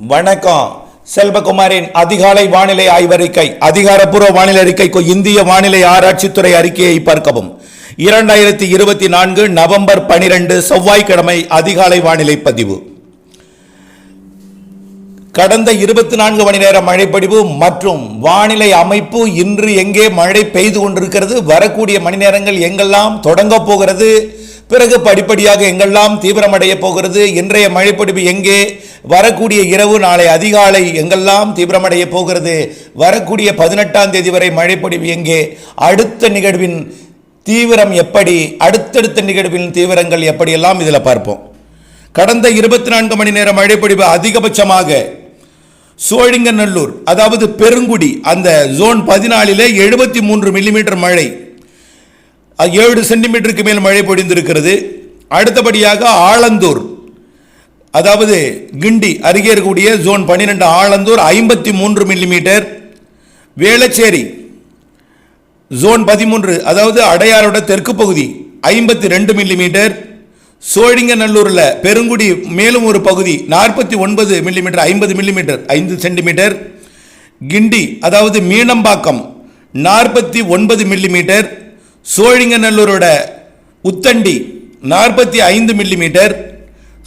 வணக்கம். செல்வகுமாரின் அதிகாலை வானிலை ஆய்வறிக்கை அதிகாரப்பூர்வ வானிலை அறிக்கைக்கு இந்திய வானிலை ஆராய்ச்சித்துறை அறிக்கையை பார்க்கவும். இரண்டாயிரத்தி இருபத்தி நான்கு நவம்பர் பனிரெண்டு செவ்வாய்க்கிழமை அதிகாலை வானிலை பதிவு. கடந்த இருபத்தி நான்கு மணி நேர மழைப்பதிவு மற்றும் வானிலை அமைப்பு இன்று எங்கே மழை பெய்து கொண்டிருக்கிறது வரக்கூடிய மணி நேரங்கள் எங்கெல்லாம் தொடங்க போகிறது பிறகு படிப்படியாக எங்கெல்லாம் தீவிரமடைய போகிறது இன்றைய மழைப்படிவு எங்கே வரக்கூடிய இரவு நாளை அதிகாலை எங்கெல்லாம் தீவிரமடைய போகிறது? வரக்கூடிய பதினெட்டாம் தேதி வரை மழைப்பொழிவு எங்கே? அடுத்த நிகழ்வின் தீவிரம் எப்படி? அடுத்தடுத்த நிகழ்வின் தீவிரங்கள் எப்படியெல்லாம்? இதில் பார்ப்போம். கடந்த இருபத்தி நான்கு மணி நேர மழைப்பொழிவு அதிகபட்சமாக சோழிங்கநல்லூர் அதாவது பெருங்குடி அந்த ஜோன் பதினாலிலே எழுபத்தி மூன்று மில்லிமீட்டர் மழை ஏழு சென்டிமீட்டருக்கு மேல் மழை பொழிந்திருக்கிறது. அடுத்தபடியாக ஆலந்தூர் அதாவது கிண்டி அருகே இருக்கக்கூடிய ஜோன் பன்னிரெண்டு ஆலந்தூர் ஐம்பத்தி மூன்று மில்லிமீட்டர் வேளச்சேரி ஜோன் பதிமூன்று அதாவது அடையாரோட தெற்கு பகுதி ஐம்பத்தி ரெண்டு மில்லிமீட்டர் சோழிங்கநல்லூரில் பெருங்குடி மேலும் ஒரு பகுதி நாற்பத்தி ஒன்பது மில்லிமீட்டர் ஐம்பது மில்லிமீட்டர் ஐந்து சென்டிமீட்டர் கிண்டி அதாவது மீனம்பாக்கம் நாற்பத்தி ஒன்பது மில்லிமீட்டர் சோழிங்கநல்லூரோட உத்தண்டி நாற்பத்தி ஐந்து மில்லிமீட்டர்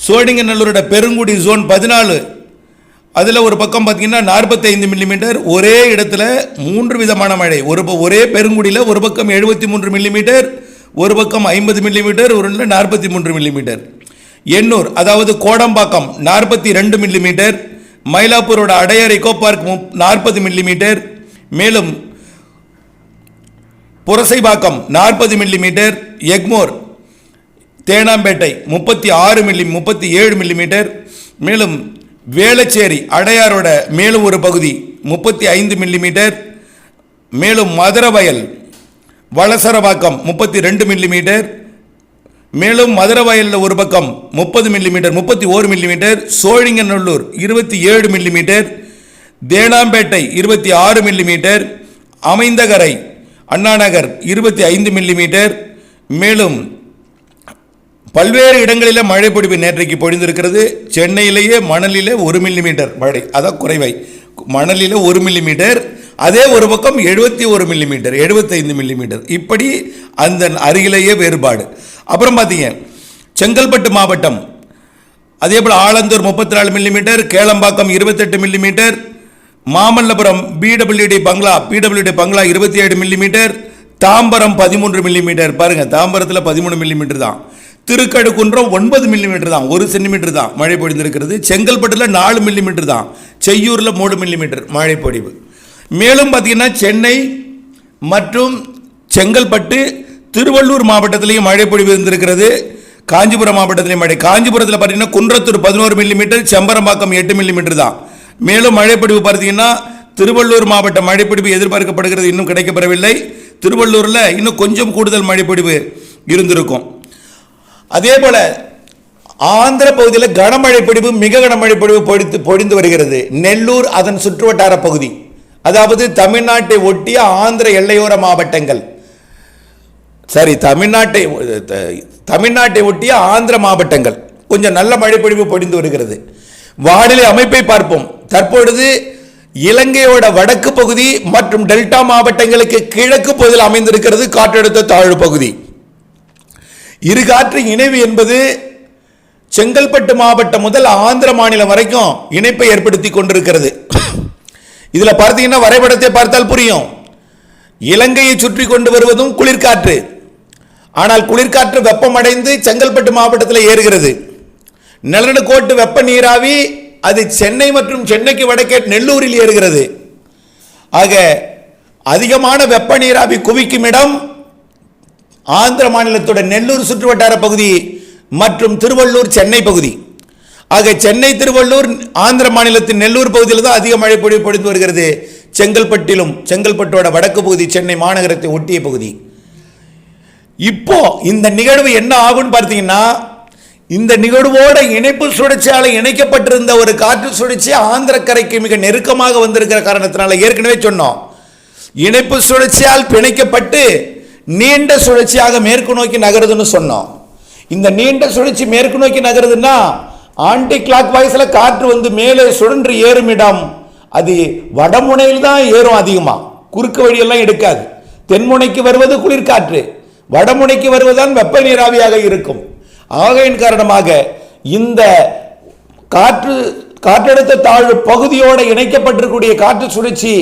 சோழிங்கநல்லூரோட பெருங்குடி ஜோன் பதினாலு. அதில் ஒரு பக்கம் பார்த்திங்கன்னா நாற்பத்தைந்து மில்லிமீட்டர் ஒரே இடத்துல மூன்று விதமான மழை. ஒரு ப- ஒரே பெருங்குடியில் ஒரு பக்கம் எழுபத்தி மூன்று மில்லிமீட்டர் ஒரு பக்கம் ஐம்பது மில்லிமீட்டர் ஒரு நாற்பத்தி மூன்று மில்லிமீட்டர் எண்ணூர் அதாவது கோடம்பாக்கம் நாற்பத்தி ரெண்டு மில்லிமீட்டர் மயிலாப்பூரோட அடையார் எக்கோ பார்க் நாற்பது மில்லிமீட்டர் மேலும் புரசைபாக்கம் நாற்பது மில்லிமீட்டர் எக்மோர் தேனாம்பேட்டை முப்பத்தி ஆறு மில்லி முப்பத்தி ஏழு மில்லிமீட்டர் மேலும் வேளச்சேரி அடையாரோட மேலும் ஒரு பகுதி முப்பத்தி ஐந்து மில்லிமீட்டர் மேலும் மதுரவயல் வளசரவாக்கம் முப்பத்தி ரெண்டு மில்லிமீட்டர் மேலும் மதுரவயலில் ஒரு பக்கம் முப்பது மில்லிமீட்டர் முப்பத்தி ஓரு மில்லிமீட்டர் சோழிங்கநல்லூர் இருபத்தி ஏழு மில்லிமீட்டர் தேனாம்பேட்டை இருபத்தி ஆறு மில்லிமீட்டர் அமைந்தகரை அண்ணாநகர் இருபத்தி ஐந்து மில்லிமீட்டர் மேலும் பல்வேறு இடங்களில் மழை பொழிவு நேற்றைக்கு பொழிந்திருக்கிறது. சென்னையிலேயே மணலிலே ஒரு மில்லிமீட்டர் மழை. அதான் குறைவை. மணலில் ஒரு மில்லிமீட்டர் அதே ஒரு பக்கம் எழுபத்தி ஒரு மில்லிமீட்டர் எழுபத்தைந்து மில்லிமீட்டர் இப்படி அந்த அருகிலேயே வேறுபாடு. அப்புறம் பார்த்தீங்க செங்கல்பட்டு மாவட்டம். அதே போல் ஆலந்தூர் முப்பத்தி நாலு மில்லிமீட்டர் கேளம்பாக்கம் இருபத்தெட்டு millimetre Mamallapuram PWD bungalow PWD bungalow இருபத்தி ஏழு மில்லிமீட்டர் தாம்பரம் பதிமூன்று மில்லிமீட்டர் பாருங்கள் தாம்பரத்தில் பதிமூணு மில்லிமீட்டர் தான். திருக்கடுக்குன்றம் ஒன்பது மில்லிமீட்டர் தான் ஒரு சென்டிமீட்டர் தான் மழை பொழிந்திருக்கிறது. செங்கல்பட்டில் நாலு மில்லிமீட்டர் தான் செய்யூரில் மூணு மில்லிமீட்டர் மழை பொழிவு. மேலும் பார்த்தீங்கன்னா சென்னை மற்றும் செங்கல்பட்டு திருவள்ளூர் மாவட்டத்திலையும் மழை பொழிவு இருந்திருக்கிறது. காஞ்சிபுரம் மாவட்டத்திலையும் மழை காஞ்சிபுரத்தில் பார்த்தீங்கன்னா குன்றத்தூர் பதினோரு மில்லிமீட்டர் செம்பரம்பாக்கம் எட்டு மில்லிமீட்டர் தான். மேலும் மழைப்பொழிவு பார்த்தீங்கன்னா திருவள்ளூர் மாவட்ட மழைப்பொழிவு எதிர்பார்க்கப்படுகிறது இன்னும் கிடைக்கப்பெறவில்லை. திருவள்ளூரில் இன்னும் கொஞ்சம் கூடுதல் மழைப்பொழிவு இருந்திருக்கும். அதே போல ஆந்திர பகுதியில் கனமழை பொழிவு மிக கனமழை பொழிவு பொழித்து பொழிந்து வருகிறது. நெல்லூர் அதன் சுற்றுவட்டார பகுதி. அதாவது தமிழ்நாட்டை ஒட்டிய ஆந்திர எல்லையோர மாவட்டங்கள். சரி தமிழ்நாட்டை தமிழ்நாட்டை ஒட்டிய ஆந்திர மாவட்டங்கள். கொஞ்சம் நல்ல மழைப்பொழிவு பொழிந்து வருகிறது. வானிலை அமைப்பை பார்ப்போம். தற்பொழுது இலங்கையோட வடக்கு பகுதி மற்றும் டெல்டா மாவட்டங்களுக்கு கிழக்கு பகுதியில் அமைந்திருக்கிறது காற்றழுத்த தாழ்வு பகுதி. இரு காற்று இணைவு என்பது செங்கல்பட்டு மாவட்டம் முதல் ஆந்திர மாநிலம் வரைக்கும் இணைப்பை ஏற்படுத்தி கொண்டிருக்கிறது. இதில் பார்த்தீங்கன்னா வரைபடத்தை பார்த்தால் புரியும். இலங்கையை சுற்றி கொண்டு வருவதும் குளிர்காற்று. ஆனால் குளிர்காற்று வெப்பமடைந்து செங்கல்பட்டு மாவட்டத்தில் ஏறுகிறது. நிலநடுக்கோட்டு வெப்ப நீராவி அது சென்னை மற்றும் சென்னைக்கு வடக்கே நெல்லூரில் ஏறுகிறது. ஆக அதிகமான வெப்ப நீராவி குவிக்கும் இடம் ஆந்திர மாநிலத்தோட நெல்லூர் சுற்றுவட்டார பகுதி மற்றும் திருவள்ளூர் சென்னை பகுதி. ஆக சென்னை திருவள்ளூர் ஆந்திர மாநிலத்தின் நெல்லூர் பகுதியில் தான் அதிக மழை பொழிவு பொழிந்து வருகிறது. செங்கல்பட்டிலும் செங்கல்பட்டோட வடக்கு பகுதி சென்னை மாநகரத்தை ஒட்டிய பகுதி. இப்போ இந்த நிகழ்வு என்ன ஆகும்னு பார்த்தீங்கன்னா இந்த நிகழ்வோட இணைப்பு சுழற்சியால் இணைக்கப்பட்டிருந்த ஒரு காற்று சுழற்சி ஆந்திர கரைக்கு மிக நெருக்கமாக வந்திருக்கிற காரணத்தினால ஏற்கனவே சொன்னோம். இணைப்பு சுழற்சியால் பிணைக்கப்பட்டு நீண்ட சுழற்சியாக மேற்கு நோக்கி நகருதுன்னு சொன்னோம். இந்த நீண்ட சுழற்சி மேற்கு நோக்கி நகருதுன்னா ஆன்டி கிளாக் வாய்ஸ்ல காற்று வந்து மேலே சுழன்று ஏறும் இடம். அது வடமுனையில் தான் ஏறும் அதிகமாக குறுக்கு வழியெல்லாம் எடுக்காது. தென்முனைக்கு வருவது குளிர்காற்று வடமுனைக்கு வருவதுதான் வெப்ப நீராவியாக இருக்கும். ஆகையின் காரணமாக இந்த காற்று காற்றழுத்த தாழ்வு பகுதியோடு இணைக்கப்பட்டிருக்கக்கூடிய காற்று சுழற்சி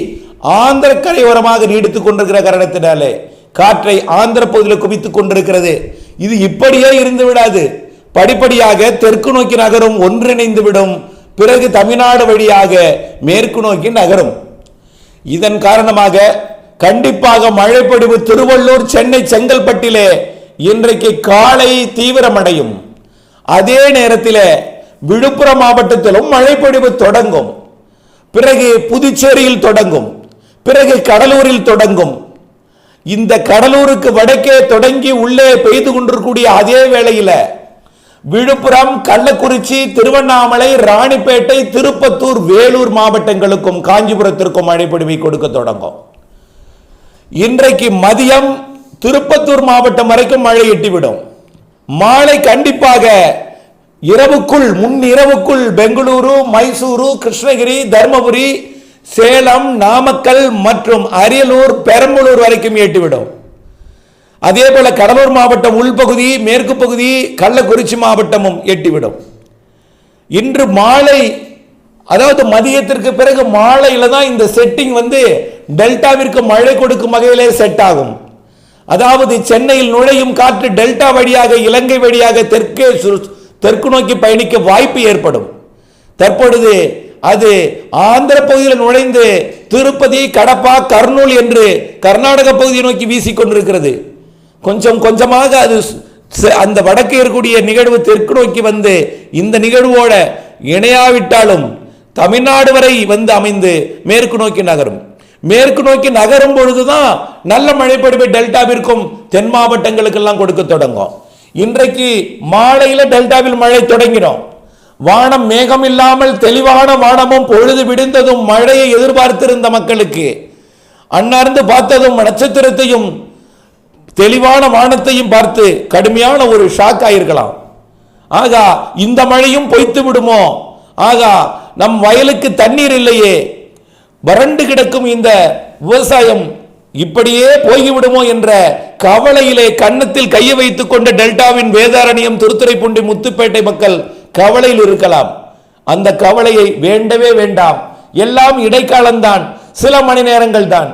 ஆந்திர கரையோரமாக நீடித்துக் கொண்டிருக்கிற காரணத்தினாலே காற்றை ஆந்திர பகுதியில் குவித்துக் கொண்டிருக்கிறது. இது இப்படியே இருந்து விடாது. படிப்படியாக தெற்கு நோக்கி நகரும் ஒன்றிணைந்து விடும். பிறகு தமிழ்நாடு வழியாக மேற்கு நோக்கி நகரும். இதன் காரணமாக கண்டிப்பாக மழைப்பொழிவு திருவள்ளூர் சென்னை செங்கல்பட்டிலே இன்றைக்கு காலை தீவிரமடையும். அதே நேரத்தில் விழுப்புரம் மாவட்டத்திலும் மழைப்பொழிவு தொடங்கும். பிறகு புதுச்சேரியில் தொடங்கும். பிறகு கடலூரில் தொடங்கும். இந்த கடலூருக்கு வடக்கே தொடங்கி உள்ளே பெய்து கொண்டிருக்கக்கூடிய அதே வேளையில விழுப்புரம் கள்ளக்குறிச்சி திருவண்ணாமலை ராணிப்பேட்டை திருப்பத்தூர் வேலூர் மாவட்டங்களுக்கும் காஞ்சிபுரத்திற்கும் அழைப்பிடுமை கொடுக்க தொடங்கும். இன்றைக்கு மதியம் திருப்பத்தூர் மாவட்டம் வரைக்கும் மழை எட்டிவிடும். மாலை கண்டிப்பாக இரவுக்குள் முன் இரவுக்குள் பெங்களூரு மைசூரு கிருஷ்ணகிரி தர்மபுரி சேலம் நாமக்கல் மற்றும் அரியலூர் பெரம்பலூர் வரைக்கும் ஏற்றிவிடும். அதே போல கடலூர் மாவட்டம் உள்பகுதி மேற்கு பகுதி கள்ளக்குறிச்சி மாவட்டமும் எட்டிவிடும் இன்று மாலை அதாவது மதியத்திற்கு பிறகு மாலையில தான் இந்த செட்டிங் வந்து டெல்டாவிற்கு மழை கொடுக்கும் வகையிலே செட் ஆகும். அதாவது சென்னையில் நுழையும் காற்று டெல்டா வழியாக இலங்கை வழியாக தெற்கே சு- தெற்கு நோக்கி பயணிக்க வாய்ப்பு ஏற்படும். தற்பொழுது அது ஆந்திர பகுதியில் நுழைந்து திருப்பதி கடப்பா கர்னூல் என்று கர்நாடக பகுதியை நோக்கி வீசிக்கொண்டிருக்கிறது கொஞ்சம் கொஞ்சமாக அது ச- அந்த வடக்கு இருக்கக்கூடிய நிகழ்வு தெற்கு நோக்கி வந்து இந்த நிகழ்வோட இணையாவிட்டாலும் தமிழ்நாடு வரை வந்து அமைந்து மேற்கு நோக்கி நகரும். மேற்கு நோக்கி நகரும் பொழுதுதான் நல்ல மழைப்பொழிவை டெல்டாவிற்கும் தென் மாவட்டங்களுக்கெல்லாம் கொடுக்க தொடங்கும். இன்றைக்கு மாலையில் டெல்டாவில் மழை தொடங்கினோம் வானம் மேகம் இல்லாமல் தெளிவான வானமும் பொழுது விடிந்ததும் மழையை எதிர்பார்த்திருந்த மக்களுக்கு அன்னார்ந்து பார்த்ததும் நட்சத்திரத்தையும் தெளிவான வானத்தையும் பார்த்து கடுமையான ஒரு ஷாக் ஆயிருக்கலாம். ஆகா இந்த மழையும் பொய்த்து விடுமோ? ஆகா நம் வயலுக்கு தண்ணீர் இல்லையே? வறண்டு கிடக்கும் இந்த விவசாயம் இப்படியே போய்விடுமோ என்ற கவலையிலே கன்னத்தில் கையை வைத்துக் கொண்ட டெல்டாவின் வேதாரண்யம் திருத்துறைப்பூண்டி முத்துப்பேட்டை மக்கள் கவலையில் இருக்கலாம். அந்த கவலையை வேண்டவே வேண்டாம். எல்லாம் இடைக்காலம்தான். சில மணி நேரங்கள் தான்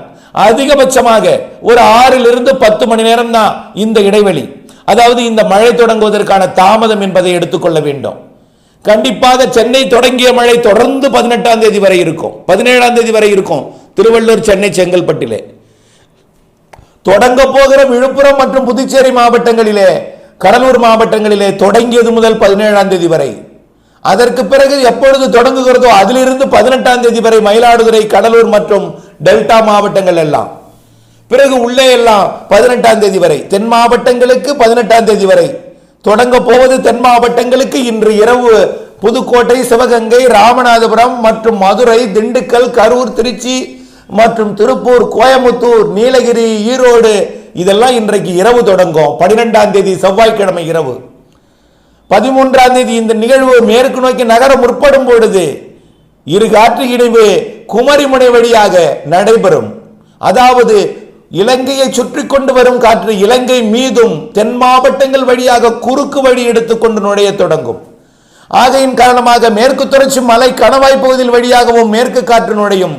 அதிகபட்சமாக ஒரு ஆறிலிருந்து பத்து மணி நேரம் தான் இந்த இடைவெளி. அதாவது இந்த மழை தொடங்குவதற்கான தாமதம் என்பதை எடுத்துக்கொள்ள வேண்டும். கண்டிப்பாக சென்னை தொடங்கிய மழை தொடர்ந்து பதினெட்டாம் தேதி வரை இருக்கும். பதினேழாம் தேதி வரை இருக்கும். திருவள்ளூர் சென்னை செங்கல்பட்டிலே. தொடங்க போகிற விழுப்புரம் மற்றும் புதுச்சேரி மாவட்டங்களிலே கடலூர் மாவட்டங்களிலே தொடங்கியது முதல் பதினேழாம் தேதி வரை. அதற்கு பிறகு எப்பொழுது தொடங்குகிறதோ அதிலிருந்து பதினெட்டாம் தேதி வரை மயிலாடுதுறை கடலூர் மற்றும் டெல்டா மாவட்டங்கள் எல்லாம். பிறகு உள்ளே எல்லாம் பதினெட்டாம் தேதி வரை. தென் மாவட்டங்களுக்கு பதினெட்டாம் தேதி வரை. தொடங்க போவது தென் மாவட்டங்களுக்கு இன்று இரவு புதுக்கோட்டை சிவகங்கை ராமநாதபுரம் மற்றும் மதுரை திண்டுக்கல் கரூர் திருச்சி மற்றும் திருப்பூர் கோயமுத்தூர் நீலகிரி ஈரோடு இதெல்லாம் இன்றைக்கு இரவு தொடங்கும். பனிரெண்டாம் தேதி செவ்வாய்க்கிழமை இரவு. பதிமூன்றாம் தேதி இந்த நிகழ்வு மேற்கு நோக்கி நகர முற்படும் பொழுது இரு காற்று இணைவு குமரிமுனை வழியாக நடைபெறும். அதாவது இலங்கையை சுற்றி கொண்டு வரும் காற்று இலங்கை மீதும் தென் மாவட்டங்கள் வழியாக குறுக்கு வழி எடுத்துக்கொண்டு நுழைய தொடங்கும். ஆகையின் காரணமாக மேற்கு தொடர்ச்சி மலை கணவாய் பகுதியில் வழியாகவும் மேற்கு காற்று நுழையும்.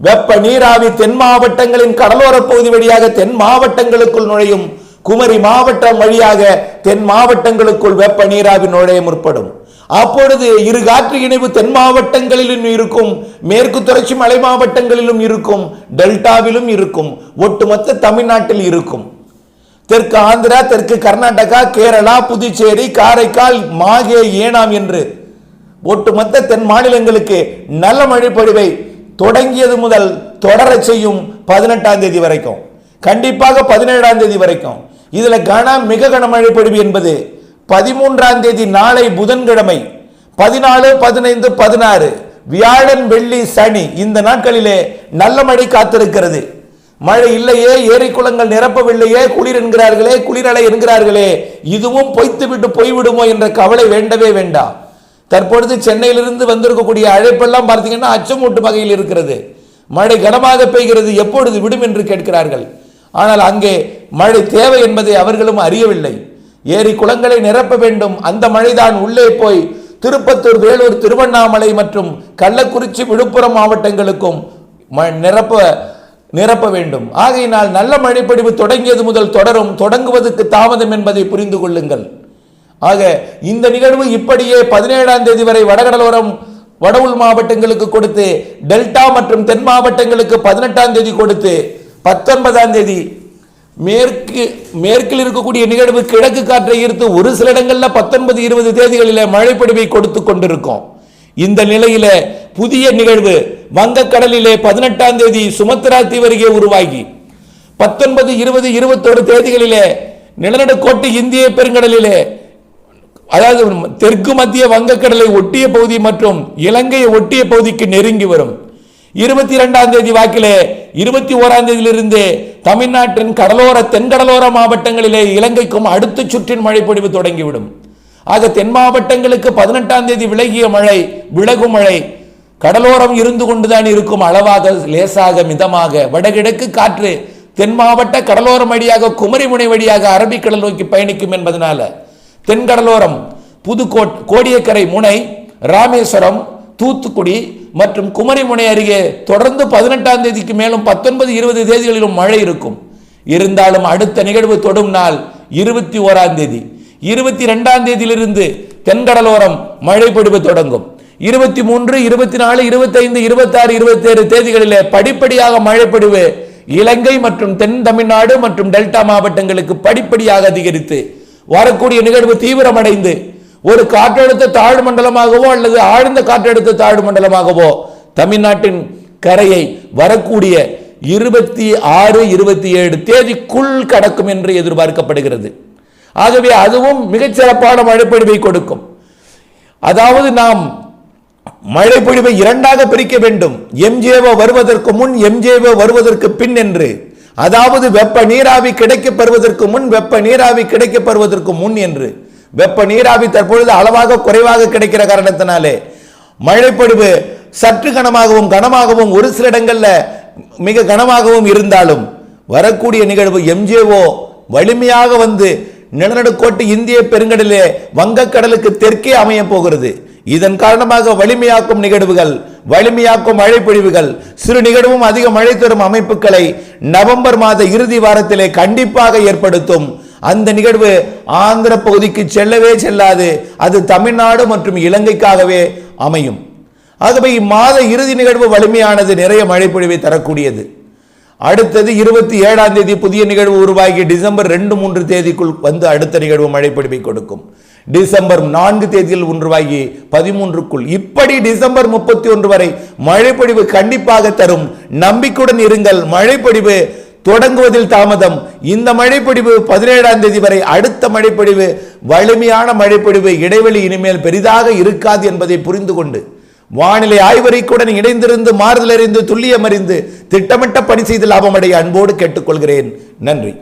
வெப்ப நீராவி தென் மாவட்டங்களின் கடலோர பகுதி வழியாக தென் மாவட்டங்களுக்குள் நுழையும் குமரி மாவட்டம் வழியாக தென் மாவட்டங்களுக்குள் வெப்ப நீராவி நுழைய முற்படும். அப்பொழுது இரு காற்று இணைவு தென் மாவட்டங்களிலும் இருக்கும் மேற்கு தொடர்ச்சி மலை மாவட்டங்களிலும் இருக்கும் டெல்டாவிலும் இருக்கும் ஒட்டுமொத்த தமிழ்நாட்டில் இருக்கும். தெற்கு ஆந்திரா தெற்கு கர்நாடகா கேரளா புதுச்சேரி காரைக்கால் மாகே ஏனாம் என்று ஒட்டுமொத்த தென் மாநிலங்களுக்கு நல்ல மழை பொழிவை தொடங்கியது முதல் தொடரச் செய்யும் பதினெட்டாம் தேதி வரைக்கும். கண்டிப்பாக பதினேழாம் தேதி வரைக்கும். இதில் கன மிக கனமழை பொழிவு என்பது பதிமூன்றாம் தேதி நாளை புதன்கிழமை பதினாலு பதினைந்து பதினாறு வியாழன் வெள்ளி சனி இந்த நாட்களிலே நல்ல மழை காத்திருக்கிறது. மழை இல்லையே ஏரி குளங்கள் நிரப்பவில்லையே குளிர் என்கிறார்களே குளிரலை என்கிறார்களே இதுவும் பொய்த்து விட்டு போய்விடுமோ என்ற கவலை வேண்டவே வேண்டாம். தற்பொழுது சென்னையிலிருந்து வந்திருக்கக்கூடிய அழைப்பெல்லாம் பார்த்தீங்கன்னா அச்சமூட்டும் வகையில் இருக்கிறது. மழை கனமாக பெய்கிறது. எப்பொழுது விடும் என்று கேட்கிறார்கள். ஆனால் அங்கே மழை தேவை என்பதை அவர்களும் அறியவில்லை. ஏரி குளங்களை நிரப்ப வேண்டும். அந்த மழைதான் உள்ளே போய் திருப்பத்தூர் வேலூர் திருவண்ணாமலை மற்றும் கள்ளக்குறிச்சி விழுப்புரம் மாவட்டங்களுக்கும் நிரப்ப நிரப்ப வேண்டும். ஆகையினால் நல்ல மழைப்பொழிவு தொடங்கியது முதல் தொடரும். தொடங்குவதற்கு தாமதம் என்பதை புரிந்து கொள்ளுங்கள். ஆக இந்த நிகழ்வு இப்படியே பதினேழாம் தேதி வரை வடகடலோரம் வடவுள் மாவட்டங்களுக்கு கொடுத்து டெல்டா மற்றும் தென் மாவட்டங்களுக்கு பதினெட்டாம் தேதி கொடுத்து பத்தொன்பதாம் தேதி மேற்கு மேற்கில் இருக்கக்கூடிய நிகழ்வு கிழக்கு காற்றை ஈர்த்து ஒரு சில இடங்களில் பத்தொன்பது இருபது தேதிகளில் மழைப்பொழிவை கொடுத்து கொண்டிருக்கும். இந்த நிலையில புதிய நிகழ்வு வங்கக்கடலிலே பதினெட்டாம் தேதி சுமத்ரா தீவருகே உருவாகி. பத்தொன்பது இருபது இருபத்தொரு தேதிகளிலே நிலநடுக்கோட்டு இந்திய பெருங்கடலிலே அதாவது தெற்கு மத்திய வங்கக்கடலை ஒட்டிய பகுதி மற்றும் இலங்கையை ஒட்டிய பகுதிக்கு நெருங்கி வரும். இருபத்தி இரண்டாம் தேதி வாக்கிலே இருபத்தி ஓராம் தேதியிலிருந்து தமிழ்நாட்டின் கடலோர தென்கடலோர மாவட்டங்களிலே இலங்கைக்கும் அடுத்த சுற்றின் மழைப்பொழிவு தொடங்கிவிடும். ஆக தென் மாவட்டங்களுக்கு பதினெட்டாம் தேதி விலகிய மழை விலகும் மழை கடலோரம் இருந்து கொண்டுதான் இருக்கும் அளவாக லேசாக மிதமாக வடகிழக்கு காற்று தென் மாவட்ட கடலோரம் வழியாக குமரிமுனை வழியாக அரபிக்கடல் நோக்கி பயணிக்கும் என்பதனால தென்கடலோரம் புதுக்கோட் கோடியக்கரை முனை ராமேஸ்வரம் தூத்துக்குடி மற்றும் குமரிமுனை அருகே தொடர்ந்து பதினெட்டாம் தேதிக்கு மேலும் பத்தொன்பது இருபது தேதிகளிலும் மழை இருக்கும். இருந்தாலும் அடுத்த நிகழ்வு தொடும் நாள் இருபத்தி ஓராம் தேதி. இருபத்தி ரெண்டாம் தேதியிலிருந்து தென்கடலோரம் மழை பொழிவு தொடங்கும். இருபத்தி மூன்று இருபத்தி நாலு இருபத்தைந்து இருபத்தாறு இருபத்தேழு தேதிகளிலே படிப்படியாக மழை பொழிவு இலங்கை மற்றும் தென் தமிழ்நாடு மற்றும் டெல்டா மாவட்டங்களுக்கு படிப்படியாக அதிகரித்து வரக்கூடிய நிகழ்வு தீவிரமடைந்து ஒரு காற்றழுத்த தாழ் மண்டலமாகவோ அல்லது ஆழ்ந்த காற்றழுத்த தாழ் மண்டலமாகவோ தமிழ்நாட்டின் கரையை வரக்கூடிய இருபத்தி ஆறு இருபத்தி ஏழு தேதிக்குள் கடக்கும் என்று எதிர்பார்க்கப்படுகிறது. ஆகவே அதுவும் மிகச்சிறப்பான மழைப்பொழிவை கொடுக்கும். அதாவது நாம் மழைப்பொழிவை இரண்டாக பிரிக்க வேண்டும். எம்ஜேஓ வருவதற்கு முன் எம்ஜேஓ வருவதற்கு பின் என்று அதாவது வெப்ப நீராவி கிடைக்கப்பெறுவதற்கு முன் வெப்ப நீராவி கிடைக்கப்பெறுவதற்கு முன் என்று. வெப்ப நீராவி தற்பொழுது அளவாக குறைவாக கிடைக்கிற காரணத்தினாலே மழைப்பொழிவு சற்று கனமாகவும் கனமாகவும் ஒரு சில இடங்களில் மிக கனமாகவும் இருந்தாலும் வரக்கூடிய நிகழ்வு எம்ஜேஓ வலிமையாக வந்து நிலநடுக்கோட்டு இந்திய பெருங்கடலே வங்கக்கடலுக்கு தெற்கே அமைய போகிறது. இதன் காரணமாக வலிமையாக்கும் நிகழ்வுகள் வலிமையாக்கும் மழைப்பொழிவுகள் சிறு நிகழ்வும் அதிக மழை தரும் அமைப்புகளை நவம்பர் மாத இறுதி வாரத்திலே கண்டிப்பாக ஏற்படுத்தும். அந்த நிகழ்வு ஆந்திர பகுதிக்கு செல்லவே செல்லாது. அது தமிழ்நாடு மற்றும் இலங்கைக்காகவே அமையும். ஆகவே இம்மாத இறுதி நிகழ்வு வலிமையானது நிறைய மழைப்பொழிவை தரக்கூடியது. அடுத்தது இருபத்தி ஏழாம் தேதி புதிய நிகழ்வு உருவாகி டிசம்பர் ரெண்டு மூன்று தேதிக்குள் வந்து அடுத்த நிகழ்வு மழைப்பொழிவை கொடுக்கும். டிசம்பர் நான்கு தேதியில் ஒன்றுவாகி பதிமூன்றுக்குள். இப்படி டிசம்பர் முப்பத்தி ஒன்று வரை மழைப்பொழிவு கண்டிப்பாக தரும். நம்பிக்கையுடன் இருங்கள். மழைப்பொழிவு தொடங்குவதில் தாமதம். இந்த மழைப்பொழிவு பதினேழாம் தேதி வரை அடுத்த மழைப்பொழிவு வலிமையான மழைப்பொழிவு இடைவெளி இனிமேல் பெரிதாக இருக்காது என்பதை புரிந்து கொண்டு வானிலை ஆய்வறிக்கையுடன் இணைந்திருந்து மாறுதல் அறிந்து துல்லியம் அறிந்து திட்டமிட்ட பணி செய்து லாபமடைய அன்போடு கேட்டுக்கொள்கிறேன். நன்றி.